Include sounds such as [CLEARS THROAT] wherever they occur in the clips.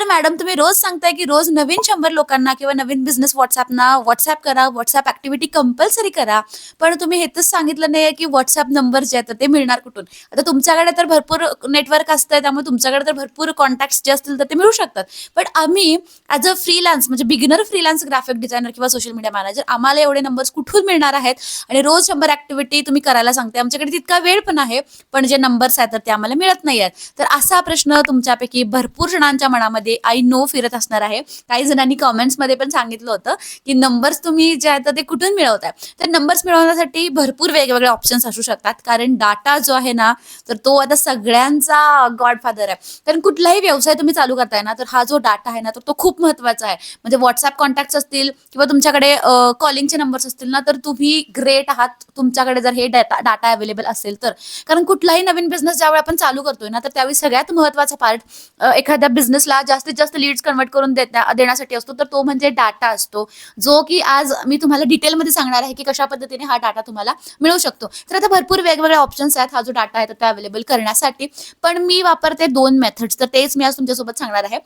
तर मॅडम तुम्ही रोज सांगताय की रोज नवीन शंभर लोकांना किंवा नवीन बिझनेस व्हॉट्सअपना व्हॉट्सअप करा व्हॉट्सअप ऍक्टिव्हिटी कंपल्सरी करा. पण तुम्ही हे तर सांगितलं नाही की व्हॉट्सअप नंबर जे आहेत ते मिळणार कुठून? आता तुमच्याकडे तर भरपूर नेटवर्क असतं त्यामुळे तुमच्याकडे तर भरपूर कॉन्टॅक्ट जे असतील तर ते मिळू शकतात. पण आम्ही ॲज अ फ्रीलान्स म्हणजे बिगिनर फ्रीलान्स ग्राफिक डिझायनर किंवा सोशल मीडिया मॅनेजर आम्हाला एवढे नंबर्स कुठून मिळणार आहेत? आणि रोज शंभर ऍक्टिव्हिटी तुम्ही करायला सांगते आमच्याकडे तितका वेळ पण आहे पण जे नंबर्स आहेत तर ते आम्हाला मिळत नाही आहेत तर असा प्रश्न तुमच्यापैकी भरपूर जणांच्या मनामध्ये आई नो फिरत असणार आहे. काही जणांनी कॉमेंट्समध्ये पण सांगितलं होतं की नंबर्स तुम्ही जे आहेत तर ते कुठून मिळवताय? तर नंबर्स मिळवण्यासाठी भरपूर वेगवेगळे ऑप्शन्स असू शकतात. कारण डाटा जो आहे ना तर तो आता सगळ्यांचा गॉडफादर आहे. कारण कुठलाही व्यवसाय तुम्ही चालू करताय ना तर हा जो डाटा आहे ना तर तो खूप महत्त्वाचा आहे. म्हणजे व्हॉट्सअप कॉन्टॅक्ट असतील किंवा तुमच्याकडे कॉलिंगचे नंबर्स असतील ना तर तुम्ही ग्रेट आहात. तुमच्याकडे जर हे डाटा डाटा अवेलेबल असेल तर. कारण कुठलाही नवीन बिझनेस ज्यावेळी आपण चालू करतोय ना तर त्यावेळी सगळ्यात महत्त्वाचा पार्ट एखाद्या बिझनेसला जास्तीत जास्त लीड्स कन्वर्ट करून देण्यासाठी असतो तर तो म्हणजे डाटा असतो. जो की आज मी तुम्हाला डिटेलमध्ये सांगणार आहे की कशा पद्धतीने हा डाटा तुम्हाला मिळू शकतो. तर आता भरपूर वेगवेगळे ऑप्शन्स आहेत हा जो डाटा आहे तर तो अवेलेबल करण्यासाठी. पण मी वापरते दोन मेथड्स तर तेच मी आज तुमच्यासोबत सांगणार आहे.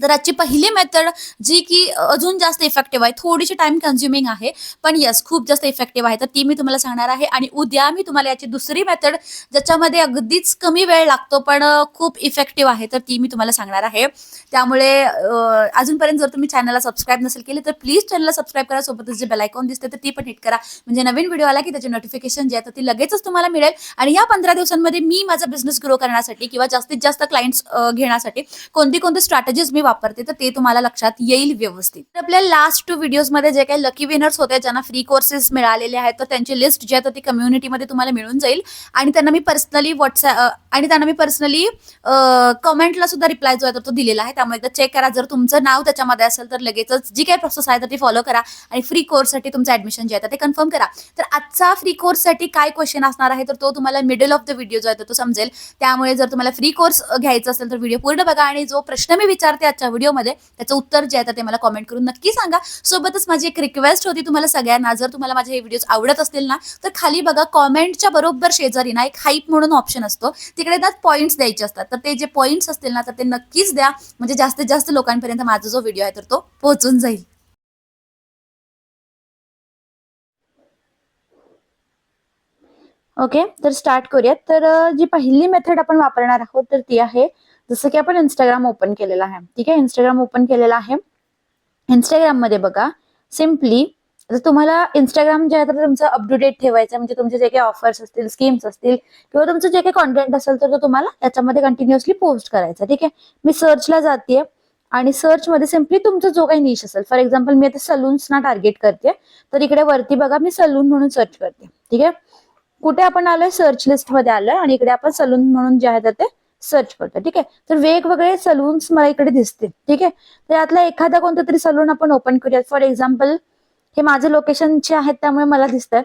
तर आजची पहिली मेथड जी की अजून जास्त इफेक्टिव्ह आहे थोडीशी टाइम कन्झ्युमिंग आहे पण यस खूप जास्त इफेक्टिव्ह आहे. तर ती मी तुम्हाला सांगणार आहे. आणि उद्या मी तुम्हाला याची दुसरी मेथड ज्याच्यामध्ये अगदीच कमी वेळ लागतो पण खूप इफेक्टिव्ह आहे. तर ती मी तुम्हाला सांगणार आहे. त्यामुळे अजूनपर्यंत जर तुम्ही चॅनलला सबस्क्राईब नसेल केले तर प्लीज चॅनलला सबस्क्राईब करा. सोबतच जे बेलायकॉन दिसते तर ती पण हिट करा. म्हणजे नवीन व्हिडिओ आला की त्याचे नोटिफिकेशन जे आहे तर ती लगेचच तुम्हाला मिळेल. आणि या पंधरा दिवसांमध्ये मी माझा बिझनेस ग्रो करण्यासाठी किंवा जास्तीत जास्त क्लायंट्स घेण्यासाठी कोणती कोणती स्ट्रॅटेजीज मी वापरते तर ते तुम्हाला लक्षात येईल व्यवस्थित. तर आपल्या लास्ट टू व्हिडिओजमध्ये जे काही लकी विनर्स होते ज्यांना फ्री कोर्सेस मिळालेले आहेत तर त्यांची लिस्ट जी आहे तर ती कम्युनिटीमध्ये तुम्हाला मिळून जाईल. आणि त्यांना मी पर्सनली व्हॉट्सअप आणि त्यांना मी पर्सनली कमेंटला सुद्धा रिप्लाय जो आहे तर तो दिलेला आहे. त्यामुळे एकदा चेक करा. जर तुमचं नाव त्याच्यामध्ये असेल तर लगेचच जी काही प्रोसेस आहे तर ती फॉलो करा. आणि फ्री कोर्ससाठी तुमचं ऍडमिशन जे आहे ते कन्फर्म करा. तर आजचा फ्री कोर्ससाठी काय क्वेश्चन असणार आहे तर तो तुम्हाला मिडल ऑफ द व्हिडिओ जो आहे तो समजेल. त्यामुळे जर तुम्हाला फ्री कोर्स घ्यायचा असेल तर व्हिडिओ पूर्ण बघा. आणि जो प्रश्न मी विचारते आजच्या व्हिडिओमध्ये. त्याचं उत्तर जे आहे ते मला कॉमेंट करून नक्की सांगा. सोबतच माझी एक रिक्वेस्ट होती तुम्हाला सगळ्यांना. जर तुम्हाला माझे हे व्हिडिओज आवडत असतील ना तर खाली बघा कॉमेंटच्या बरोबर शेजारी ना एक हाईप म्हणून ऑप्शन असतो. तिकडे त्यात पॉईंट्स द्यायचे असतात. तर ते जे पॉईंट्स असतील ना तर ते नक्कीच द्या. म्हणजे जास्तीत जास्त लोकांपर्यंत माझा जो व्हिडिओ आहे तर तो पोहोचून जाईल. ओके तर स्टार्ट करूयात. तर जी पहिली मेथड आपण वापरणार आहोत तर ती आहे जसं की आपण इंस्टाग्राम ओपन केलेला आहे. ठीक आहे? इंस्टाग्राम ओपन केलेला आहे. इंस्टाग्राममध्ये बघा सिम्पली जर तुम्हाला इंस्टाग्राम जे आहे तर तुमचं अप डेट ठेवायचं म्हणजे तुमचे जे काही ऑफर्स असतील स्कीम्स असतील किंवा तुमचं जे काही कॉन्टेंट असेल तर तो तुम्हाला त्याच्यामध्ये कंटिन्युअसली पोस्ट करायचा. ठीक आहे? मी सर्चला जाते आणि सर्च मध्ये सिम्पली तुमचा जो काही निश असेल फॉर एक्झाम्पल मी आता सलून्सना टार्गेट करते तर इकडे वरती बघा मी सलून म्हणून सर्च करते ठीक आहे? कुठे आपण आलोय? सर्च लिस्टमध्ये आलोय आणि इकडे आपण सलून म्हणून जे आहे तर ते सर्च करतो ठीक आहे? तर वेगवेगळे सलून्स मला इकडे दिसतील. ठीक आहे? तर यातला एखादा कोणता तरी सलून आपण ओपन करूयात. फॉर एक्झाम्पल हे माझे लोकेशनचे आहेत त्यामुळे मला दिसतात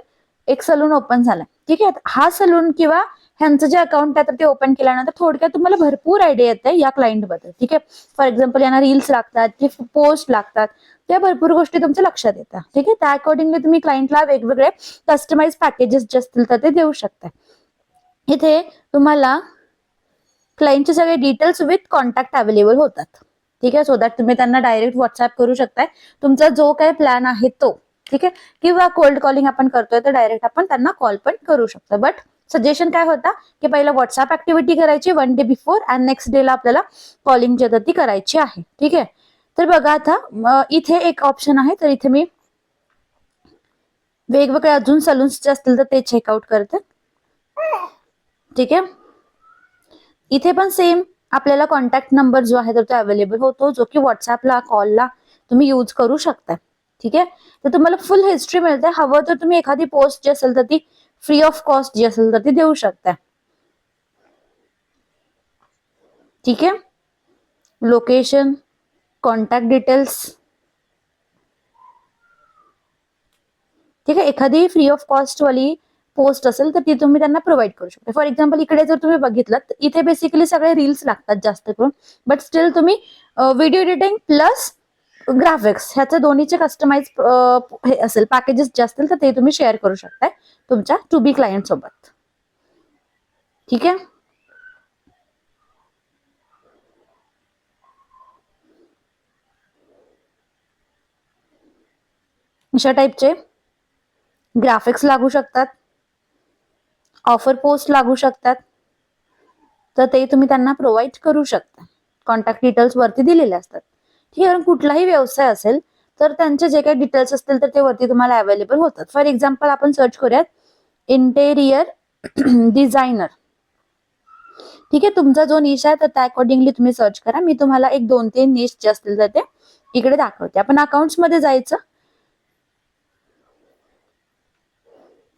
एक सलून ओपन झालाय. ठीक आहे? हा सलून किंवा ह्यांचं जे अकाउंट आहे तर ते ओपन केल्यानंतर थोडक्यात तुम्हाला भरपूर आयडिया येते या क्लायंटबद्दल. ठीक आहे? फॉर एक्झाम्पल यांना रील्स लागतात की पोस्ट लागतात. त्या भरपूर गोष्टी तुमच्या लक्षात येतात. ठीक आहे? त्या अकॉर्डिंगली तुम्ही क्लायंटला वेगवेगळे कस्टमाइज पॅकेजेस जे असतील तर ते देऊ शकता इथे तुम्हाला क्लाइंटचे सगळे डिटेल्स विथ कॉन्टॅक्ट अवेलेबल होतात. ठीक आहे? सो दॅट तुम्ही त्यांना डायरेक्ट व्हॉट्सअप करू शकताय. तुमचा जो काही प्लॅन आहे तो ठीक आहे? किंवा कोल्ड कॉलिंग आपण करतोय तर डायरेक्ट आपण त्यांना कॉल पण करू शकतो. बट सजेशन काय होता? की पहिला व्हॉट्सअप ऍक्टिव्हिटी करायची one day before and next डेला आपल्याला कॉलिंग जी ती करायची आहे. ठीक आहे? तर बघा आता इथे एक ऑप्शन आहे. तर इथे मी वेगवेगळे अजून सलून्सचे असतील तर ते चेकआउट करते. ठीक आहे? इथे पण सेम आपल्याला कॉन्टॅक्ट नंबर जो आहे तर तो अवेलेबल होतो जो की व्हॉट्सअपला कॉलला तुम्ही यूज करू शकता. ठीक आहे? तर तुम्हाला फुल हिस्ट्री मिळते. हवं तर तुम्ही एखादी पोस्ट जी असेल तर ती फ्री ऑफ कॉस्ट जी असेल तर ती देऊ शकता. ठीक आहे? लोकेशन कॉन्टॅक्ट डिटेल्स ठीक आहे? एखादी फ्री ऑफ कॉस्ट वाली पोस्ट असेल तर ती तुम्ही त्यांना प्रोव्हाइड करू शकता. फॉर एक्झाम्पल इकडे जर तुम्ही बघितलं इथे बेसिकली सगळे रील्स लागतात जास्त करून. बट स्टील तुम्ही व्हिडिओ एडिटिंग प्लस ग्राफिक्स ह्याचे दोन्हीचे कस्टमाइज हे असेल पॅकेजेस जे असतील तर ते तुम्ही शेअर करू शकताय तुमच्या टू बी क्लायंट सोबत. ठीक आहे? अशा टाईपचे ग्राफिक्स लागू शकतात. ऑफर पोस्ट लागू शकतात. तर ते तुम्ही त्यांना प्रोव्हाइड करू शकता. कॉन्टॅक्ट डिटेल्स वरती दिलेले असतात. ठीक आहे कुठलाही व्यवसाय असेल तर त्यांचे जे काही डिटेल्स असतील तर ते वरती तुम्हाला अवेलेबल होतात. फॉर एक्झाम्पल आपण सर्च करूयात. इंटेरियर डिझायनर [CLEARS THROAT] ठीक आहे तुमचा जो निश आहे तर त्या अकॉर्डिंगली तुम्ही सर्च करा. मी तुम्हाला एक दोन तीन निश जे असतील तर ते इकडे दाखवते. आपण अकाउंट्समध्ये जायचं.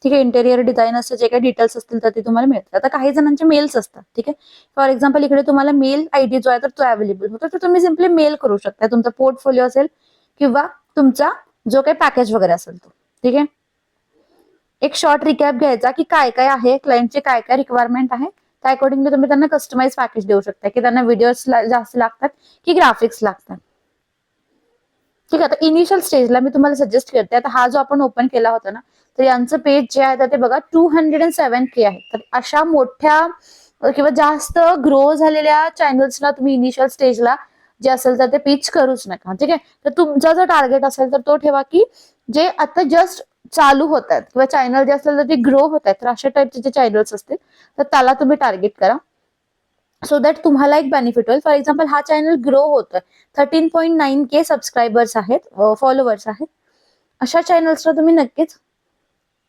ठीक आहे इंटेरियर डिझायनरचे जे काही डिटेल्स असतील तर ते तुम्हाला मिळतात आता काही जणांचे मेल्स असतात ठीक आहे? फॉर एक्झाम्पल इकडे तुम्हाला मेल आय डी जो आहे तर तो अवेलेबल होतो. तर तुम्ही सिम्पली मेल करू शकता. तुमचा पोर्टफोलिओ असेल किंवा तुमचा जो काही पॅकेज वगैरे असेल तो ठीक आहे? एक शॉर्ट रिकॅप घ्यायचा की काय काय आहे क्लायंटचे काय काय रिक्वायरमेंट आहे. त्या अकॉर्डिंगली तुम्ही त्यांना कस्टमाइज पॅकेज देऊ शकता. की त्यांना व्हिडिओज जास्त लागतात की ग्राफिक्स लागतात. ठीक आहे आता इनिशियल स्टेजला मी तुम्हाला सजेस्ट करते. आता हा जो आपण ओपन केला होता ना तर यांचं पेज जे आहे तर ते बघा two hundred and seven K आहे. तर अशा मोठ्या किंवा जास्त ग्रो झालेल्या चॅनल्सला तुम्ही इनिशियल स्टेजला जे असेल तर ते पिच करूच नका. ठीक आहे? तर तुमचा जर टार्गेट असेल तर तो ठेवा की जे आता जस्ट चालू होत आहेत किंवा चॅनल जे असेल तर ते ग्रो होत आहेत तर अशा टाईपचे जे चॅनल्स असतील तर त्याला तुम्ही टार्गेट करा. सो दॅट तुम्हाला एक बेनिफिट होईल. फॉर एक्झाम्पल हा चॅनल ग्रो होतोय. Thirteen point nine K subscribers आहेत फॉलोअर्स आहेत. अशा चॅनल्सला तुम्ही नक्कीच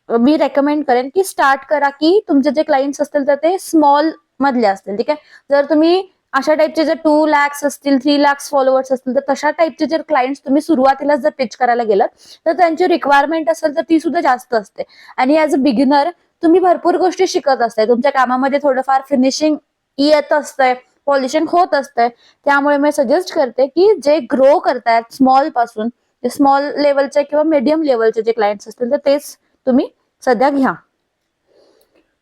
मी रेकमेंड करेन की स्टार्ट करा की तुमचे जे क्लायंट्स असतील तर ते स्मॉल मधले असतील ठीक आहे? जर तुम्ही अशा टाईपचे जर टू लॅक्स असतील थ्री लॅक्स फॉलोअर्स असतील तर तशा टाईपचे जर क्लायंट्स तुम्ही सुरुवातीला जर पिच करायला गेलात तर त्यांची रिक्वायरमेंट असेल तर ती सुद्धा जास्त असते. आणि ॲज अ बिगिनर तुम्ही भरपूर गोष्टी शिकत असताय. तुमच्या कामामध्ये थोडंफार फिनिशिंग येत असतंय पॉलिशिंग होत असतंय. त्यामुळे मी सजेस्ट करते की जे ग्रो करतायत स्मॉलपासून स्मॉल लेवलचे किंवा मीडियम लेवलचे जे क्लायंट्स असतील तर तेच तुम्ही सध्या घ्या.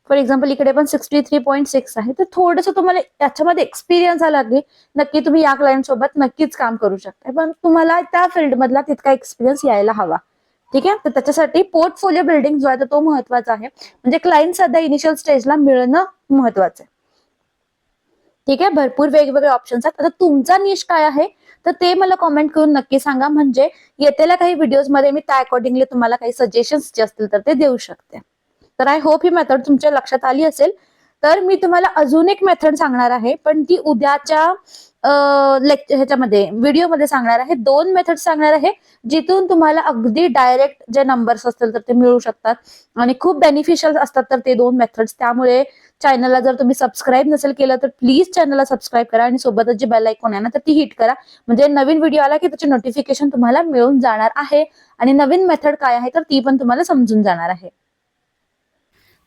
फॉर एक्झाम्पल इकडे पण सिक्स्टी थ्री पॉईंट सिक्स आहे. तर थोडंसं तुम्हाला याच्यामध्ये एक्सपिरियन्स आला की नक्की तुम्ही या क्लायंट सोबत नक्कीच काम करू शकता पण तुम्हाला त्या फील्डमधला तितका एक्सपिरियन्स यायला हवा. ठीक आहे? तर त्याच्यासाठी पोर्टफोलिओ बिल्डिंग जो आहे तर तो महत्त्वाचा आहे. म्हणजे क्लायंट सध्या इनिशियल स्टेजला मिळणं महत्वाचं आहे. ठीक आहे? भरपूर वेगवेगळे ऑप्शन्स आहेत. आता तुमचा निश काय आहे? तर ते मला कॉमेंट करून नक्की सांगा. म्हणजे येतेल्या काही व्हिडिओजमध्ये मी त्या अकॉर्डिंगली तुम्हाला काही सजेशन्स जे असतील तर ते देऊ शकते. तर आय होप ही मेथड तुमच्या लक्षात आली असेल. तर मी तुम्हाला अजून एक मेथड सांगणार आहे पण ती उद्याच्या लेक्चर ह्याच्यामध्ये व्हिडिओमध्ये सांगणार आहे. दोन मेथड सांगणार आहे जिथून तुम्हाला अगदी डायरेक्ट जे नंबर्स असतील तर ते मिळू शकतात. आणि खूप बेनिफिशियल असतात तर ते दोन मेथड्स. त्यामुळे चॅनलला जर तुम्ही सबस्क्राईब नसेल केलं तर प्लीज चॅनलला सबस्क्राईब करा आणि सोबतच जे बेल आयकॉन आहे ना तर ती हिट करा. म्हणजे नवीन व्हिडिओ आला की त्याचे नोटिफिकेशन तुम्हाला मिळून जाणार आहे. आणि नवीन मेथड काय आहे तर ती पण तुम्हाला समजून जाणार आहे.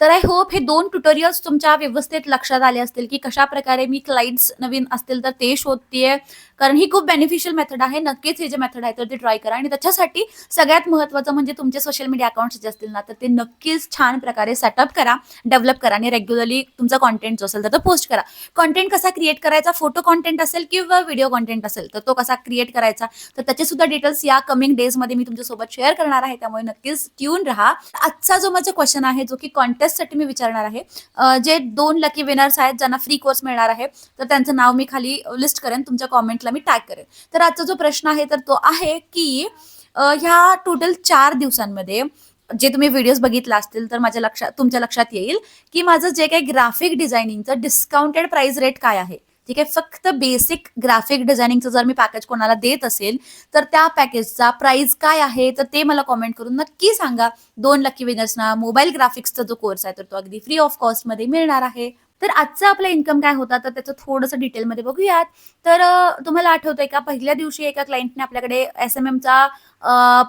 तर आय होप हे दोन ट्युटोरियल्स तुमच्या व्यवस्थेत लक्षात आले असतील की कशा प्रकारे मी क्लाइंट्स नवीन असतील तर ते शोधतेय. कारण ही खूप बेनिफिशियल मेथड आहे. नक्कीच हे जे मेथड आहे तर ते ट्राय करा. आणि त्याच्यासाठी सगळ्यात महत्त्वाचं म्हणजे तुमचे सोशल मीडिया अकाउंट्स जे असतील ना तर ते नक्कीच छान प्रकारे सेटअप करा डेव्हलप करा आणि रेग्युलरली तुमचा कॉन्टेंट जो असेल तर तो पोस्ट करा. कॉन्टेंट कसा क्रिएट करायचा? फोटो कॉन्टेंट असेल किंवा व्हिडिओ कॉन्टेंट असेल तर तो कसा क्रिएट करायचा? तर त्याचे सुद्धा डिटेल्स या कमिंग डेजमध्ये मी तुमच्यासोबत शेअर करणार आहे. त्यामुळे नक्कीच ट्यून राहा. आजचा जो माझा क्वेश्चन आहे जो की कॉन्टेंट कॉन्टेस्टसाठी मी विचारणार आहे. जे दोन लकी विनर्स आहेत ज्यांना फ्री कोर्स मिळणार आहे तर त्यांचं नाव मी खाली लिस्ट करेन तुमच्या कॉमेंटला मी टॅग करेन. तर आजचा जो प्रश्न आहे तर तो आहे की ह्या टोटल चार दिवसांमध्ये जे तुम्ही व्हिडिओज बघितला असतील तर माझ्या लक्षात तुमच्या लक्षात येईल की माझं जे काही ग्राफिक डिझायनिंगचं डिस्काउंटेड प्राइस रेट काय आहे. ठीक आहे? फक्त बेसिक ग्राफिक डिझायनिंगचं जर मी पॅकेज कोणाला देत असेल तर त्या पॅकेजचा प्राइस काय आहे? तर ते मला कॉमेंट करून नक्की सांगा. दोन लकी विनर्सना मोबाईल ग्राफिक्सचा जो कोर्स आहे तर तो अगदी फ्री ऑफ कॉस्टमध्ये मिळणार आहे. तर आजचा आपला इन्कम काय होता? तर त्याचं थोडंसं डिटेलमध्ये बघूयात. तर तुम्हाला आठवतंय का? पहिल्या दिवशी एका क्लायंटने आपल्याकडे एस एम एमचा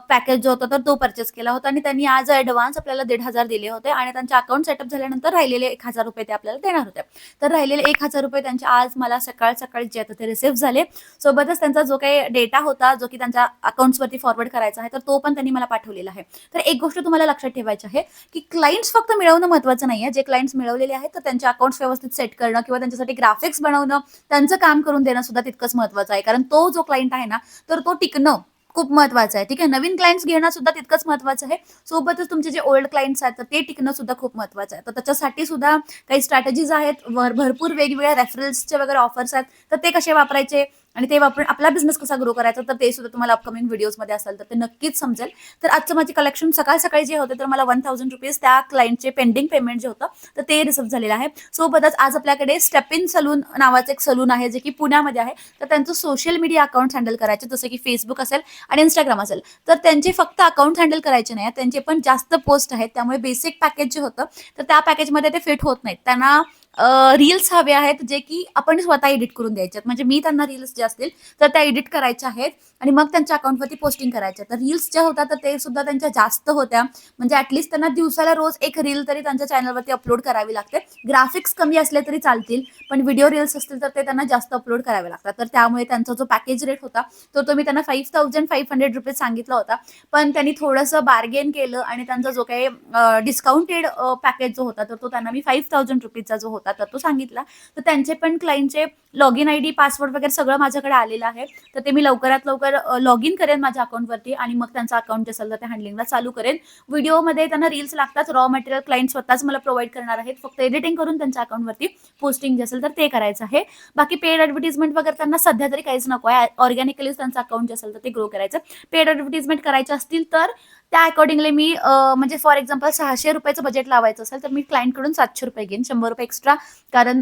पॅकेज जो होता तर तो परचेस केला होता. आणि त्यांनी आज ॲडव्हान्स आपल्याला दीड हजार दिले होते. आणि त्यांचे अकाउंट सेटअप झाल्यानंतर राहिलेले एक हजार रुपये ते आपल्याला देणार होते. तर राहिलेले एक हजार रुपये त्यांचे आज मला सकाळ सकाळी जे आता ते रिसिव्ह झाले. सोबतच त्यांचा जो काही डेटा होता जो की त्यांच्या अकाउंट्सवरती फॉरवर्ड करायचा आहे तर तो पण त्यांनी मला पाठवलेला आहे. तर एक गोष्ट तुम्हाला लक्षात ठेवायची आहे की क्लायंट्स फक्त मिळवणं महत्त्वाचं नाही आहे जे क्लायंट्स मिळवलेले आहेत तर त्यांच्या अकाउंट्स व्यवस्थित सेट करणं किंवा त्यांच्यासाठी ग्राफिक्स बनवणं त्यांचं काम करून देणं सुद्धा तितकंच महत्त्वाचं आहे. कारण तो जो क्लायंट आहे ना तर तो टिकणं खूप महत्वाचं आहे. ठीक आहे? नवीन क्लायंट्स घेणं सुद्धा तितकंच महत्वाचं आहे. सोबतच तुमचे जे ओल्ड क्लायंट्स आहेत तर ते टिकणं सुद्धा खूप महत्वाचं आहे. तर त्याच्यासाठी सुद्धा काही स्ट्रॅटेजीज आहेत. भरपूर वेगवेगळ्या रेफरन्सचे वगैरे ऑफर्स आहेत. तर ते कसे वापरायचे? आणि ते वापरून आपला बिझनेस कसा ग्रो करायचा तर ते सुद्धा तुम्हाला अपकमिंग व्हिडिओजमध्ये असेल तर ते नक्कीच समजेल. तर आजचं माझे कलेक्शन सकाळ सकाळी जे होते तर मला वन थाउजंड रुपीज त्या क्लायंटचे पेंडिंग पेमेंट जे होतं तर ते रिसिव्ह झालेलं आहे. सोबतच आज आपल्याकडे स्टेप इन सलून नावाचं एक सलून आहे जे की पुण्यामध्ये आहे. तर त्यांचं सोशल मीडिया अकाउंट हँडल करायचे जसं की फेसबुक असेल आणि इंस्टाग्राम असेल. तर त्यांचे फक्त अकाउंट हँडल करायचे नाही त्यांचे पण जास्त पोस्ट आहेत. त्यामुळे बेसिक पॅकेज जे होतं तर त्या पॅकेजमध्ये ते फिट होत नाहीत. त्यांना रील्स हवे आहेत जे की आपण स्वतः एडिट करून द्यायच्यात म्हणजे मी त्यांना रील्स जे असतील तर त्या एडिट करायच्या आहेत आणि मग त्यांच्या अकाउंटवरती पोस्टिंग करायच्या तर रील्स ज्या होत्या तर ते सुद्धा त्यांच्या जास्त होत्या. म्हणजे ॲटलिस्ट त्यांना दिवसाला रोज एक रील तरी त्यांच्या चॅनलवरती अपलोड करावी लागते. ग्राफिक्स कमी असले तरी चालतील पण व्हिडिओ रील्स असतील तर ते त्यांना जास्त अपलोड करावे लागतात. तर त्यामुळे त्यांचा जो पॅकेज रेट होता तो तो मी त्यांना five thousand five hundred rupees सांगितला होता. पण त्यांनी थोडंसं बार्गेन केलं आणि त्यांचा जो काही डिस्काउंटेड पॅकेज जो होता तर तो त्यांना मी फाईव्ह थाउजंड रुपीजचा जो होता तर तो सांगितला. तर त्यांचे पण क्लाइंटचे log in I D password वगैरे सगळं माझ्याकडे आलेलं आहे. तर ते मी लवकरात लवकर लॉग इन करेन माझ्या अकाउंटवरती आणि मग त्यांचं अकाउंट जे असेल तर ते हँडलिंगला चालू करेन. व्हिडिओमध्ये त्यांना रील्स लागतात रॉ मटेरियल क्लाइंट स्वतःच मला प्रोव्हाइड करणार आहेत. फक्त एडिटिंग करून त्यांच्या अकाउंटवरती पोस्टिंग जे असेल तर ते करायचं आहे. बाकी पेड ॲडव्हर्टिजमेंट वगैरे त्यांना सध्या तरी काहीच नको आहे. ऑर्गॅनिकलीच त्यांचं अकाउंट जे असेल तर ते ग्रो करायचं. पेड ॲडव्हर्टिजमेंट करायचे असतील तर त्या अकॉर्डिंगली मी म्हणजे फॉर एक्झाम्पल सहाशे रुपयाचं बजेट लावायचं असेल तर मी क्लायंटकडून सातशे रुपये घेईन शंभर रुपये एक्स्ट्रा कारण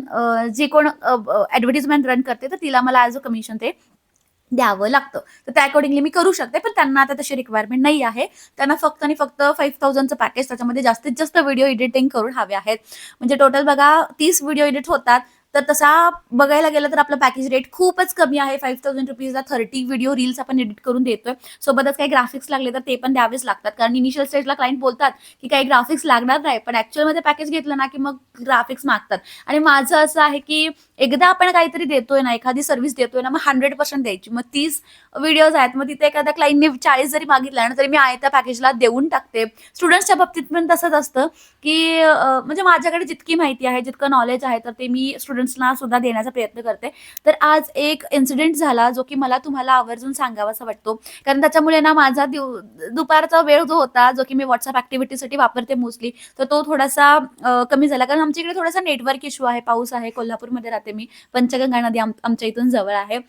जे कोण ॲडव्हर्टिजमेंट रन करते तर तिला मला ॲज अ कमिशन ते द्यावं लागतं. तर त्या अकॉर्डिंगली मी करू शकते पण त्यांना आता तशी रिक्वायरमेंट नाही आहे. त्यांना फक्त आणि फक्त फाईव्ह थाउजंडचं पॅकेज त्याच्यामध्ये जास्तीत जास्त व्हिडिओ एडिटिंग करून हवे आहेत. म्हणजे टोटल बघा तीस व्हिडिओ एडिट होतात. तर तसा बघायला गेलं तर आपलं पॅकेज रेट खूपच कमी आहे. फाईव्ह थाउजंड रुपीजला थर्टी व्हिडिओ रील्स आपण एडिट करून देतोय. सोबतच काही ग्राफिक्स लागले तर ते पण द्यावेच लागतात. कारण इनिशियल स्टेजला क्लायंट बोलतात की काही ग्राफिक्स लागणार नाही पण ऍक्च्युअलमध्ये पॅकेज घेतलं ना की मग ग्राफिक्स मागतात. आणि माझं असं आहे की एकदा आपण काहीतरी देतोय ना एखादी सर्व्हिस देतोय ना मग हंड्रेड पर्सेंट द्यायची. मग तीस व्हिडिओज आहेत मग तिथे एखाद्या क्लाइंटने चाळीस जरी मागितला ना तरी मी आहे त्या पॅकेजला देऊन टाकते. स्टुडंट्सच्या बाबतीत पण तसंच असतं की म्हणजे माझ्याकडे जितकी माहिती आहे जितकं नॉलेज आहे तर ते मी स्टुडंट्सना सुद्धा देण्याचा प्रयत्न करते. तर आज एक इन्सिडेंट झाला जो की मला तुम्हाला आवर्जून सांगावासा वाटतो. कारण त्याच्यामुळे ना माझा दिव दुपारचा वेळ जो होता जो की मी व्हॉट्सअप ॲक्टिव्हिटीसाठी वापरते मोस्टली तर तो थोडासा कमी झाला. कारण आमच्या इकडे थोडासा नेटवर्क इश्यू आहे पाऊस आहे कोल्हापूरमध्ये राहते मी. पंचगंगा नदी आम आमच्या इथून जवळ आहे.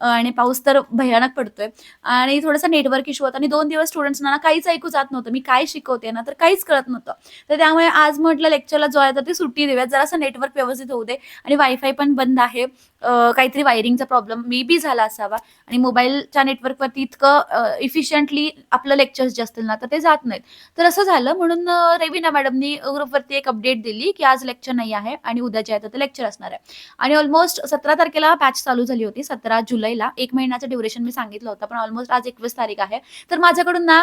आणि पाऊस तर भयानक पडतोय. आणि थोडासा नेटवर्क इश्यू होता आणि दोन दिवस स्टुडंट्सना ना काहीच ऐकू जात नव्हतं. मी काय शिकवते ना तर काहीच कळत नव्हतं. तर त्यामुळे आज म्हटलं लेक्चरला जो आहे तर ते सुट्टी देऊयात. जरासं नेटवर्क व्यवस्थित होऊ दे आणि वायफाय पण बंद आहे. काहीतरी वायरिंगचा प्रॉब्लेम मे बी झाला असावा. आणि मोबाईलच्या नेटवर्कवरती इतकं इफिशियंटली आपलं लेक्चर्स जे असतील ना तर ते जात नाहीत. तर असं झालं. म्हणून रवीना रेविना मॅडमनी ग्रुपवरती एक अपडेट दिली की आज लेक्चर नाही आहे आणि उद्या जे आहे तर ते लेक्चर असणार आहे. आणि ऑलमोस्ट सतरा तारखेला बॅच चालू झाली होती. सतरा जुलै जुलैला एक महिन्याचं ड्युरेशन मी सांगितलं होतं पण ऑलमोस्ट आज एकवीस तारीख आहे. तर माझ्याकडून ना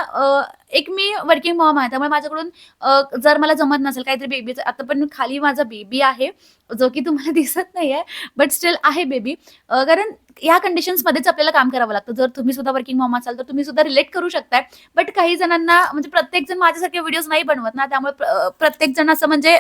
एक मी वर्किंग मॉम आहे त्यामुळे माझ्याकडून जर मला जमत नसेल काहीतरी बेबीचं आता पण खाली माझा बेबी आहे जो की तुम्हाला [LAUGHS] दिसत नाही आहे बट स्टील आहे बेबी कारण या कंडिशन्समध्येच आपल्याला काम करावं लागतं. जर तुम्ही सुद्धा वर्किंग मॉम असाल तर तुम्ही सुद्धा रिलेट करू शकताय. बट काही जणांना म्हणजे प्रत्येक जण माझ्यासारखे व्हिडिओज नाही बनवत ना त्यामुळे प्रत्येक जण असं म्हणजे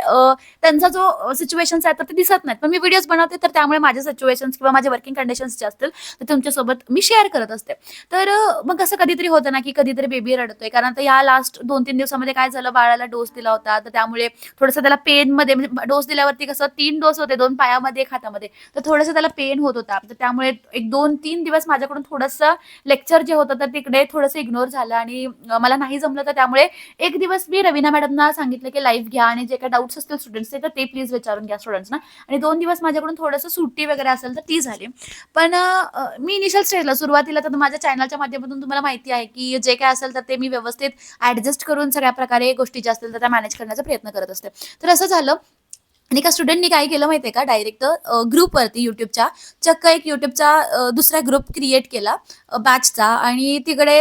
त्यांचा जो सिच्युएशन्स आहे तर ते दिसत नाहीत. पण मी व्हिडिओज बनवते तर त्यामुळे माझ्या सिच्युएशन्स किंवा माझे वर्किंग कंडिशन्स जे असतील तर तुमच्यासोबत मी शेअर करत असते. तर मग असं कधीतरी होतं ना की कधीतरी बेबी रडतोय. कारण तर या लास्ट दोन तीन दिवसामध्ये काय झालं बाळाला डोस दिला होता. तर त्यामुळे थोडंसं त्याला पेनमध्ये म्हणजे डोस दिल्यावरती कसं तीन डोस होते दोन पायामध्ये एक हातामध्ये. तर थोडंसं त्याला पेन होत होता. तर त्यामुळे एक दोन तीन दिवस माझ्याकडून थोडंसं लेक्चर जे होतं तर तिकडे थोडंसं इग्नोर झालं आणि मला नाही जमलं तर त्यामुळे एक दिवस मी रवीना मॅडमना सांगितलं की लाईव्ह घ्या आणि जे काही डाऊट्स असतील स्टुडंट्सचे तर ते प्लीज विचारून घ्या स्टुडंट्सना आणि दोन दिवस माझ्याकडून थोडंसं सुट्टी वगैरे असेल तर ती झाली. पण मी इनिशियल स्टेजला सुरुवातीला तर माझ्या चॅनलच्या माध्यमातून तुम्हाला माहिती आहे की जे काय असेल तर ते मी व्यवस्थित ॲडजस्ट करून सगळ्या प्रकारे गोष्टी ज्या असतील तर त्या मॅनेज करण्याचा प्रयत्न करत असते. तर असं झालं. आणि एका स्टुडंटनी काय केलं माहिती आहे का डायरेक्ट ग्रुपवरती यूट्यूबच्या चक्क एक यूट्यूबचा दुसरा ग्रुप क्रिएट केला बॅचचा आणि तिकडे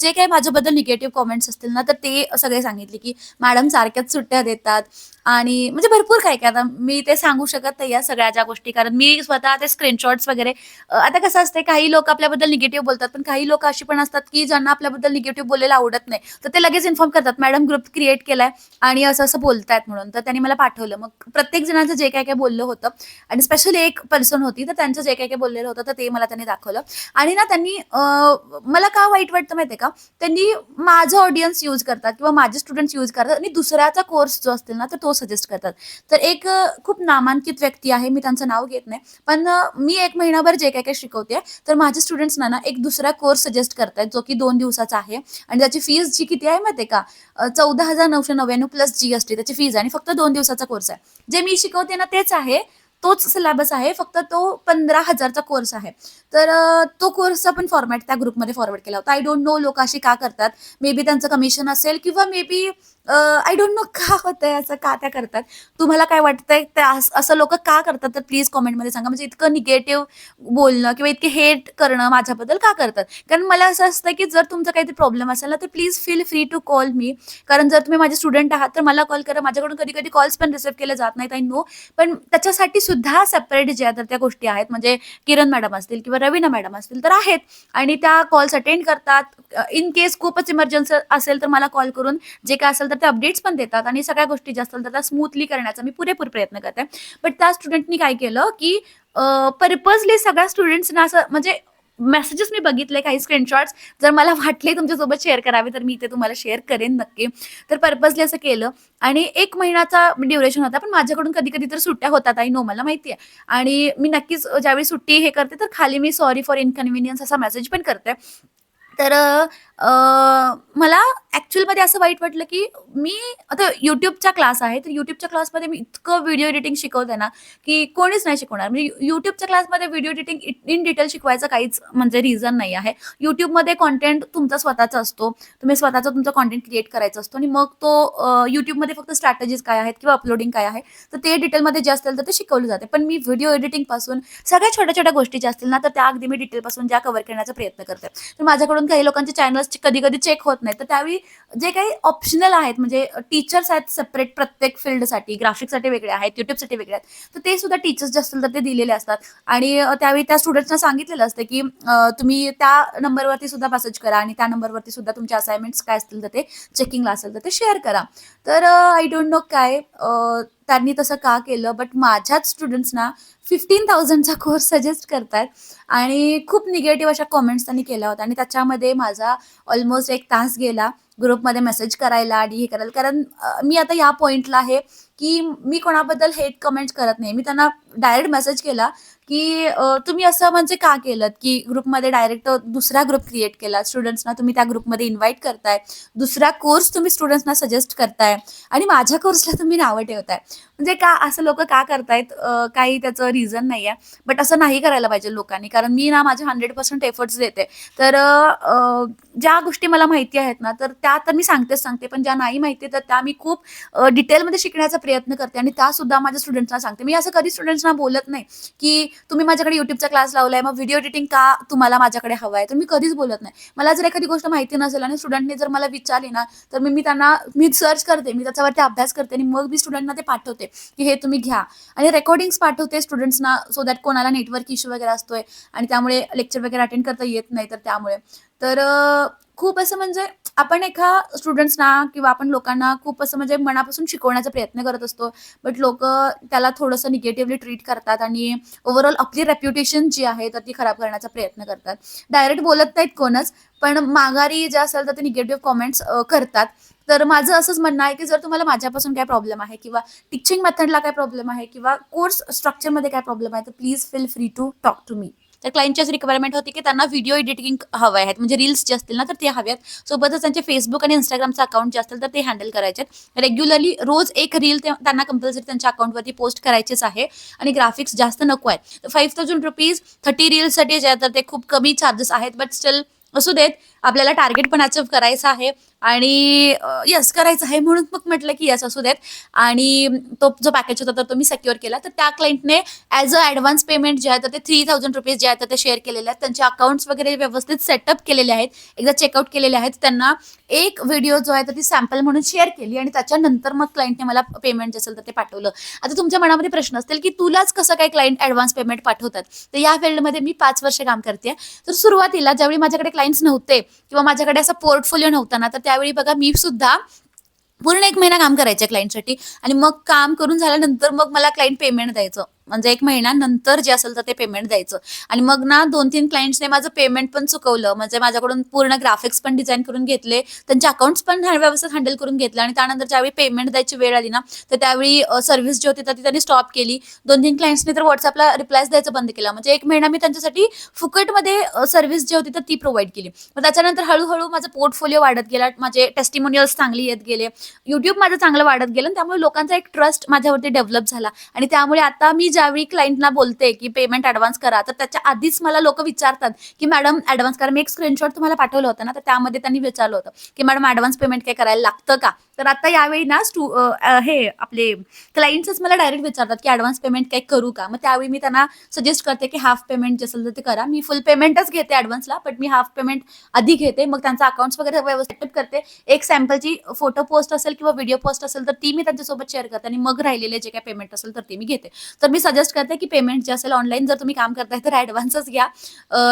जे काही माझ्याबद्दल निगेटिव्ह कॉमेंट्स असतील ना तर ते सगळे सांगितले की मॅडम सारख्याच सुट्ट्या देतात. आणि म्हणजे भरपूर काय काय. आता मी ते सांगू शकत नाही या सगळ्या ज्या गोष्टी कारण मी स्वतः ते स्क्रीनशॉट्स वगैरे आता कसं असते काही लोक आपल्याबद्दल निगेटिव्ह बोलतात पण काही लोक अशी पण असतात की ज्यांना आपल्याबद्दल निगेटिव्ह बोलायला आवडत नाही. तर ते लगेच इन्फॉर्म करतात मॅडम ग्रुप क्रिएट केलाय. आणि असं असं बोलतायत म्हणून. तर त्यांनी मला पाठवलं. मग प्रत्येक जणांचं जे काय काय बोललं होतं आणि स्पेशली एक पर्सन होती तर त्यांचं जे काय काय बोललेलं होतं तर ते मला त्यांनी दाखवलं. आणि ना त्यांनी मला का वाईट वाटतं माहितीये का? त्यांनी माझं ऑडियन्स यूज करतात किंवा माझे स्टुडंट्स यूज करतात आणि दुसऱ्याचा कोर्स जो असतील ना तर तो सजेस्ट करतात. तर एक खूप नामांकित व्यक्ती आहे मी त्यांचं नाव घेत नाही पण मी एक महिनाभर जे काय काय शिकवते तर माझे स्टुडंट्सना ना एक दुसरा कोर्स सजेस्ट करतायत जो की दोन दिवसाचा आहे. आणि त्याची फीज जी किती आहे माहिती आहे का चौदा हजार नऊशे नव्याण्णव प्लस जी एस टी त्याची फीज आहे आणि फक्त दोन दिवसाचा कोर्स आहे. जे मी शिकवते ना तेच आहे. तोच सिलेबस आहे. फक्त तो पंधरा हजारचा कोर्स आहे. तर तो कोर्सचा पण फॉर्मॅट त्या ग्रुपमध्ये फॉरवर्ड केला होता. आय डोंट नो लोक अशी का करतात. मे बी त्यांचं कमिशन असेल किंवा maybe I don't know का होतंय असं का त्या करतात. तुम्हाला काय वाटतंय? त्या असं लोक का करतात? तर प्लीज कॉमेंटमध्ये सांगा. म्हणजे इतकं निगेटिव्ह बोलणं किंवा इतके हेट करणं माझ्याबद्दल का करतात? कारण मला असं असतं की जर तुमचा काहीतरी प्रॉब्लेम असेल ना तर please feel free to call me कारण जर तुम्ही माझे स्टुडंट आहात तर मला कॉल करा. माझ्याकडून कधी कधी कॉल्स पण रिसिव्ह केले जात नाहीत आय नो पण त्याच्यासाठी सुद्धा सेपरेट ज्या तर त्या गोष्टी आहेत. म्हणजे किरण मॅडम असतील किंवा रवीना मॅडम असतील तर आहेत. आणि त्या कॉल्स अटेंड करतात. इन केस खूपच इमर्जन्सी असेल तर मला कॉल करून जे काय असेल तर ते अपडेट्स पण देतात आणि सगळ्या गोष्टी ज्या असतात तर स्मूथली करण्याचा मी पुरेपूर प्रयत्न करते. बट त्या स्टुडंटनी काय केलं की पर्पजली सगळ्या स्टुडंट्सना असं म्हणजे मेसेजेस मी बघितले काही स्क्रीनशॉट्स जर मला वाटले तुमच्यासोबत शेअर करावे तर मी ते तुम्हाला शेअर करेन नक्की. तर पर्पजली असं केलं. आणि एक महिन्याचा ड्युरेशन होता पण माझ्याकडून कधी कधी तर सुट्ट्या होतात आई नो मला माहिती आहे आणि मी नक्कीच ज्यावेळी सुट्टी हे करते तर खाली मी सॉरी फॉर इनकन्व्हिनियन्स असा मेसेज पण करते. तर मला ॲक्च्युअलमध्ये असं वाईट वाटलं की मी आता यूट्यूबचा क्लास आहे तर यूट्यूबच्या क्लासमध्ये मी इतकं व्हिडिओ एडिटिंग शिकवते ना की कोणीच नाही शिकवणार. म्हणजे यूट्यूबच्या क्लासमध्ये व्हिडिओ एडिटिंग इन डिटेल शिकवायचं काहीच म्हणजे रिझन नाही आहे. यूट्यूबमध्ये कॉन्टेंट तुमचा स्वतःचा असतो तुम्ही स्वतःचा तुमचा कॉन्टेंट क्रिएट करायचा असतो आणि मग तो यूट्यूबमध्ये फक्त स्ट्रॅटेजीज काय आहेत किंवा अपलोडिंग काय आहे तर ते डिटेलमध्ये जे असतील तर ते शिकवलं जाते. पण मी व्हिडिओ एडिटिंगपासून सगळ्या छोट्या छोट्या गोष्टी ज्या असतील ना तर त्या अगदी मी डिटेलपासून ज्या कव्हर करण्याचा प्रयत्न करते. तर माझ्याकडून काही लोकांचे चॅनल्स कधी कधी चेक होत नाही तर त्यावेळी जे काही ऑप्शनल आहेत म्हणजे टीचर्स आहेत सेपरेट प्रत्येक फील्डसाठी ग्राफिक्ससाठी वेगळे आहेत युट्यूबसाठी वेगळे आहेत तर ते सुद्धा टीचर्स जे असतील तर ते दिलेले असतात. आणि त्यावेळी त्या स्टुडंट्सना सांगितलेलं असतं की तुम्ही त्या नंबरवरती सुद्धा मेसेज करा आणि त्या नंबरवरती सुद्धा तुमचे असाइनमेंट्स काय असतील तर ते चेकिंगला असेल तर ते शेअर करा. तर आय डोंट नो काय त्यांनी तसं का केलं? बट माझ्याच स्टुडंट्सना फिफ्टीन थाउजंडचा कोर्स सजेस्ट करतात आणि खूप निगेटिव्ह अशा कॉमेंट्स त्यांनी केल्या होत्या. आणि त्याच्यामध्ये माझा ऑलमोस्ट एक तास गेला. ग्रुपमध्ये मेसेज करायला आणि हे करायला. कारण मी आता या पॉईंटला आहे. की मी कोणाबद्दल हेट कमेंट करत नाही. मी त्यांना डायरेक्ट मेसेज केला की तुम्ही असं म्हणजे का केलं की ग्रुपमध्ये डायरेक्ट दुसरा ग्रुप क्रिएट केला. स्टुडंट्सना तुम्ही त्या ग्रुपमध्ये इन्व्हाइट करताय. दुसरा कोर्स तुम्ही स्टुडंट्सना सजेस्ट करताय. आणि माझ्या कोर्सला तुम्ही नावं ठेवताय. म्हणजे का असं लोक का करतायत? काही त्याचं रिझन नाही आहे बट असं नाही करायला पाहिजे लोकांनी. कारण मी ना माझे हंड्रेड पर्सेंट एफर्ट्स देते. तर ज्या गोष्टी मला माहिती आहेत ना तर त्या तर मी सांगतेच सांगते. पण ज्या नाही माहिती तर त्या मी खूप डिटेलमध्ये शिकण्याचा प्रयत्न प्रयत्न करते आणि त्या सुद्धा माझ्या स्टुडंट्सना सांगते. मी असं कधी स्टुडंट्सना बोलत नाही की तुम्ही माझ्याकडे युट्यूबचा क्लास लावलाय मग व्हिडिओ एडिटिंग का तुम्हाला माझ्याकडे हवं आहे तर मी कधीच बोलत नाही. मला जर एखादी गोष्ट माहिती नसेल आणि स्टुडंटने जर मला विचारली ना तर मी मी त्यांना मी सर्च करते मी त्याच्यावरती अभ्यास करते आणि मग मी स्टुडंटना ते पाठवते की हे तुम्ही घ्या. आणि रेकॉर्डिंग्स पाठवते स्टुडंट्सना सो दॅट कोणाला नेटवर्क इश्यू वगैरे असतोय आणि त्यामुळे लेक्चर वगैरे अटेंड करता येत नाही तर त्यामुळे. तर खूप असं म्हणजे आपण एका स्टुडंट्सना किंवा आपण लोकांना खूप असं म्हणजे मनापासून शिकवण्याचा प्रयत्न करत असतो बट लोक त्याला थोडंसं निगेटिव्हली ट्रीट करतात आणि ओव्हरऑल आपली रेप्युटेशन जी आहे तर ती खराब करण्याचा प्रयत्न करतात. डायरेक्ट बोलत नाहीत कोणच पण माघारी जे असेल तर ते निगेटिव्ह कॉमेंट्स करतात. तर माझं असंच म्हणणं आहे की जर तुम्हाला माझ्यापासून काय प्रॉब्लेम आहे किंवा टीचिंग मेथडला काय प्रॉब्लेम आहे किंवा कोर्स स्ट्रक्चरमध्ये काय प्रॉब्लेम आहे तर please feel free to talk to me तर क्लायंटचीच रिक्वायरमेंट होती की त्यांना व्हिडिओ एडिटिंग हवे आहेत म्हणजे रील्स जे असतील ना तर ते हव्यात. सोबतच त्यांचे फेसबुक आणि इंस्टाग्रामचं अकाउंट जे असतील तर ते हँडल करायचे रेग्युलरली रोज एक रील त्यांना कंपल्सरी त्यांच्या अकाउंटवरती पोस्ट करायचेच आहे. आणि ग्राफिक्स जास्त नको आहेत. फाईव्ह थाउजंड रुपीज थर्टी रील्ससाठी जे आहे तर ते खूप कमी चार्जेस आहेत. बट स्टील असू देत आपल्याला टार्गेट पण अचीव्ह करायचं आहे. आणि यस करायचं आहे म्हणून मग म्हटलं की यस असू देत. आणि तो जो पॅकेज होता तर तो मी सेक्युअर केला. तर त्या क्लायंटने ॲज अ ॲडव्हान्स पेमेंट जे आहे तर ते थ्री थाउजंड रुपीज जे आहेत ते शेअर केलेले आहेत. त्यांचे अकाउंट्स वगैरे व्यवस्थित सेटअप केलेले आहेत. एकदा चेकआउट केलेले आहेत. त्यांना एक व्हिडिओ जो आहे तर ती सॅम्पल म्हणून शेअर केली आणि त्याच्यानंतर मग क्लायंटने मला पेमेंट जे असेल तर ते पाठवलं. आता तुमच्या मनामध्ये प्रश्न असतील की तुलाच कसं काय क्लायंट ॲडव्हान्स पेमेंट पाठवतात? तर या फील्डमध्ये मी पाच वर्ष काम करते तर सुरुवातीला ज्यावेळी माझ्याकडे क्लायंट्स नव्हते किंवा माझ्याकडे असा पोर्टफोलिओ नव्हता ना तर त्यावेळी बघा मी सुद्धा पूर्ण एक महिना काम करायचं क्लायंटसाठी आणि मग काम करून झाल्यानंतर मग मला क्लायंट पेमेंट द्यायचं. म्हणजे एक महिन्यानंतर जे असेल तर ते पेमेंट द्यायचं. आणि मग ना दोन तीन क्लायंट्सने माझं पेमेंट पण चुकवलं. म्हणजे माझ्याकडून पूर्ण ग्राफिक्स पण डिझाईन करून घेतले त्यांचे अकाउंट्स पण व्यवस्थित हँडल करून घेतलं आणि त्यानंतर ज्यावेळी पेमेंट द्यायची वेळ आली ना तर त्यावेळी सर्व्हिस जी होती तर ती त्यांनी स्टॉप केली. दोन तीन क्लायंट्सने तर व्हॉट्सअपला रिप्लायज द्यायचं बंद केलं. म्हणजे एक महिना मी त्यांच्यासाठी फुकटमध्ये सर्व्हिस जी होती तर ती प्रोव्हाइड केली. मग त्याच्यानंतर हळूहळू माझं पोर्टफोलिओ वाढत गेला. माझे टेस्टिमोनियल्स चांगली येत गेले. युट्यूब माझं चांगलं वाढत गेलं आणि त्यामुळे लोकांचा एक ट्रस्ट माझ्यावरती डेव्हलप झाला. आणि त्यामुळे आता मी ज्यावेळी क्लायंटला बोलते की पेमेंट ऍडव्हान्स करा तर त्याच्या आधीच मला लोक विचारतात की मॅडम ॲडव्हान्स करा. मी एक स्क्रीनशॉट तुम्हाला पाठवलं होतं ना तर त्यामध्ये त्यांनी विचारलं होतं की मॅडम ऍडव्हान्स पेमेंट काय करायला लागतं का? तर आता यावेळी ना स्टू हे आपले क्लायंट्सच मला डायरेक्ट विचारतात की ॲडव्हान्स पेमेंट काही करू का? मग त्यावेळी मी त्यांना सजेस्ट करते की हाफ पेमेंट जे असेल तर ते करा. मी फुल पेमेंटच घेते ॲडव्हान्सला बट मी हाफ पेमेंट आधी घेते. मग त्यांचा अकाउंट्स वगैरे व्यवस्थित करते. एक सॅम्पलची फोटो पोस्ट असेल किंवा व्हिडिओ पोस्ट असेल तर ती मी त्यांच्यासोबत शेअर करते आणि मग राहिलेले जे काय पेमेंट असेल तर ते मी घेते. तर मी सजेस्ट करते की पेमेंट जे असेल ऑनलाईन जर तुम्ही काम करताय तर ॲडव्हान्सच घ्या.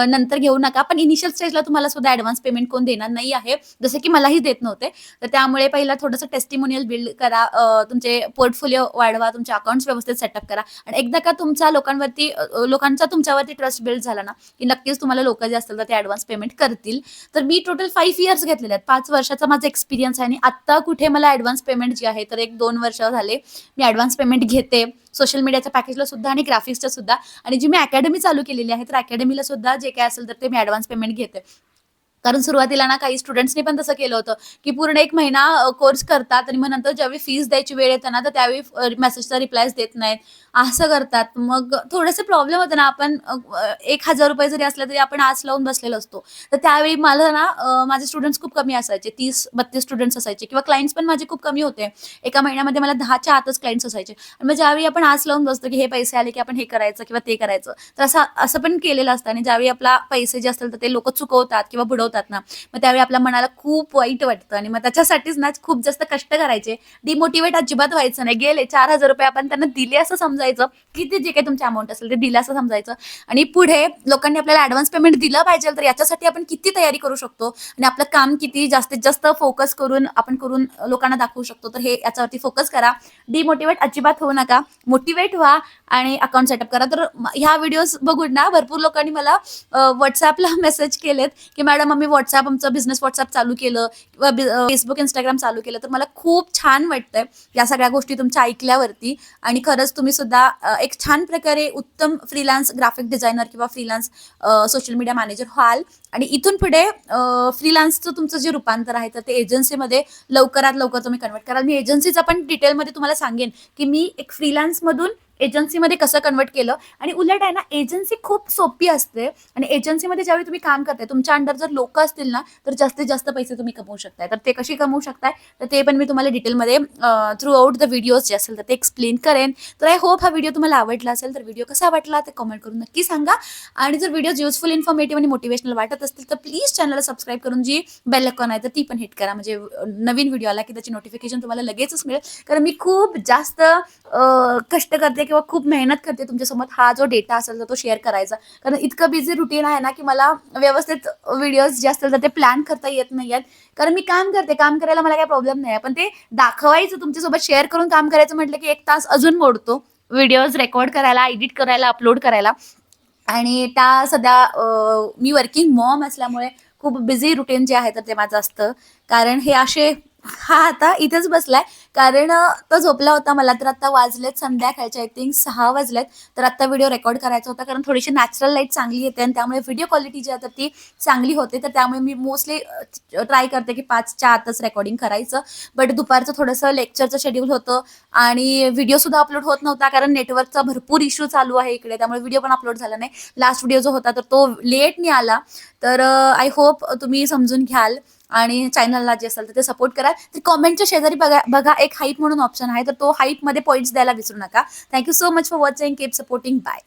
नंतर घेऊ नका. पण इनिशियल स्टेजला तुम्हाला सुद्धा ॲडव्हान्स पेमेंट कोण देणार नाही आहे. जसे की मलाही देत नव्हते. तर त्यामुळे पहिला थोडं थोडंसं टेस्टिमोनियल बिल्ड करा तुमचे पोर्टफोलिओ वाढवा तुमचे अकाउंट्स व्यवस्थित सेटअप करा. आणि एकदा का तुमचा लोकांवरती लोकांचा तुमच्यावरती ट्रस्ट बिल्ड झाला ना की नक्कीच तुम्हाला लोक जे असतील तर ते ॲडव्हान्स पेमेंट करतील. तर मी टोटल फाईव्ह इयर्स घेतलेले आहेत. पाच वर्षाचा माझा एक्सपिरियन्स आहे आणि आत्ता कुठे मला ॲडव्हान्स पेमेंट जी आहे तर एक दोन वर्ष झाले मी ॲडव्हान्स पेमेंट घेते. सोशल मीडियाच्या पॅकेजला सुद्धा आणि ग्राफिक्सच्या सुद्धा. आणि जी मी अकॅडमी चालू केलेली आहे तर अकॅडमीला सुद्धा जे काय असेल तर ते मी ॲडव्हान्स पेमेंट घेते. कारण सुरुवातीला ना काही स्टुडंट्सनी पण तसं केलं होतं की पूर्ण एक महिना कोर्स करतात आणि मग नंतर ज्यावेळी फीस द्यायची वेळ येते ना तर त्यावेळी मेसेजचा रिप्लायस देत नाहीत. असं करतात. मग थोडेसे प्रॉब्लेम होते ना आपण एक हजार रुपये जरी असले तरी आपण आज लावून बसलेलो असतो. तर त्यावेळी मला ना माझे स्टुडंट्स खूप कमी असायचे. तीस बत्तीस स्टुडंट्स असायचे किंवा क्लायंट्स पण माझे खूप कमी होते. एका महिन्यामध्ये मला दहाच्या आतच क्लायंट्स असायचे. आणि मग ज्यावेळी आपण आज लावून बसतो की हे पैसे आले की आपण हे करायचं किंवा ते करायचं तर असं असं पण केलेलं असतं. आणि ज्यावेळी आपला पैसे जे असतील तर ते लोक चुकवतात किंवा बुडवतात. ना मग त्यावेळी आपल्या मनाला खूप वाईट वाटतं. आणि मग त्याच्यासाठीच ना खूप जास्त कष्ट करायचे. डिमोटिवेट अजिबात व्हायचं नाही. गेले चार हजार रुपये आपण त्यांना दिले असं समजायचं. किती जे काही तुमचे अमाऊंट असेल ते दिलं असं समजायचं. आणि पुढे लोकांनी आपल्याला ॲडव्हान्स पेमेंट दिलं पाहिजे तर याच्यासाठी आपण किती तयारी करू शकतो? आणि आपलं काम किती? जास्तीत जास्त फोकस करून आपण करून लोकांना दाखवू शकतो. तर हे याच्यावरती फोकस करा. डिमोटिवेट अजिबात होऊ नका. मोटिवेट व्हा आणि अकाउंट सेटअप करा. तर ह्या व्हिडिओज बघून ना भरपूर लोकांनी मला व्हॉट्सॲपला मेसेज केलेत की मॅडम आम्ही व्हॉट्सअप आमचं बिझनेस व्हॉट्सअप चालू केलं किंवा फेसबुक इंस्टाग्राम चालू केलं तर मला खूप छान वाटतंय या सगळ्या गोष्टी तुमच्या ऐकल्यावरती. आणि खरंच तुम्ही सुद्धा एक छान प्रकारे उत्तम फ्रीलान्स ग्राफिक डिझायनर किंवा फ्रीलान्स सोशल मीडिया मॅनेजर व्हाल. आणि इथून पुढे फ्रीलान्सचं तुमचं जे रूपांतर आहे तर ते एजन्सीमध्ये लवकरात लवकर तुम्ही कन्वर्ट कराल. मी एजन्सीचा पण डिटेलमध्ये तुम्हाला सांगेन की मी एक फ्रीलान्समधून एजन्सीमध्ये कसं कन्वर्ट केलं. आणि उलट आहे ना एजन्सी खूप सोपी असते. आणि एजन्सीमध्ये ज्यावेळी तुम्ही काम करताय तुमच्या अंडर जर लोक असतील ना तर जास्तीत जास्त पैसे तुम्ही कमवू शकताय. तर ते कशी कमवू शकताय? तर ते पण मी तुम्हाला डिटेलमध्ये थ्रू आउट द व्हिडिओज जे असेल तर ते एक्सप्लेन करेन. तर आय होप हा व्हिडिओ तुम्हाला आवडला असेल तर व्हिडिओ कसा वाटला ते कमेंट करून नक्की सांगा. आणि जर व्हिडिओ युजफुल इन्फॉर्मेटिव्ह आणि मोटिवेशनल वाटत असतील तर प्लीज चॅनलला सबस्क्राईब करून जी बेल आयकॉन आहे तर ती पण हिट करा. म्हणजे नवीन व्हिडिओ आला की त्याची नोटिफिकेशन तुम्हाला लगेचच मिळेल. कारण मी खूप जास्त कष्ट करते किंवा खूप मेहनत करते तुमच्यासोबत हा जो डेटा असेल तर तो शेअर करायचा. कारण इतकं बिझी रुटीन आहे ना की मला व्यवस्थित व्हिडिओज जे असतील तर ते प्लॅन करता येत नाही आहेत. कारण मी काम करते. काम करायला मला काही प्रॉब्लेम नाही आहे. पण ते दाखवायचं तुमच्यासोबत शेअर करून काम करायचं म्हटलं की एक तास अजून मोडतो. व्हिडिओज रेकॉर्ड करायला एडिट करायला अपलोड करायला. आणि त्या सध्या मी वर्किंग मॉम असल्यामुळे खूप बिझी रुटीन जे आहे तर ते माझं असतं. कारण हे असे हा आता इथेच बसलाय. कारण तो झोपला होता मला तर आता वाजलेत संध्याकाळच्या आय थिंक सहा वाजलेत. तर आता व्हिडिओ रेकॉर्ड करायचा होता कारण थोडीशी नॅचरल लाइट चांगली येते आणि त्यामुळे व्हिडिओ क्वालिटी जी आहे तर ती चांगली होते. तर त्यामुळे मी मोस्टली ट्राय करते की पाचच्या आतच रेकॉर्डिंग करायचं. बट दुपारचं थोडंसं लेक्चरचं शेड्यूल होतं आणि व्हिडिओ सुद्धा अपलोड होत नव्हता कारण नेटवर्कचा भरपूर इश्यू चालू आहे इकडे त्यामुळे व्हिडिओ पण अपलोड झाला नाही. लास्ट व्हिडिओ जो होता तर तो लेटनी आला. तर आय होप तुम्ही समजून घ्याल. आणि चॅनलला जे असेल तर ते सपोर्ट करा. तर कॉमेंटच्या शेजारी बघा बघा एक हाईट म्हणून ऑप्शन आहे. तर तो हाईटमध्ये पॉईंट्स द्यायला विसरू नका. Thank you so much for watching keep supporting bye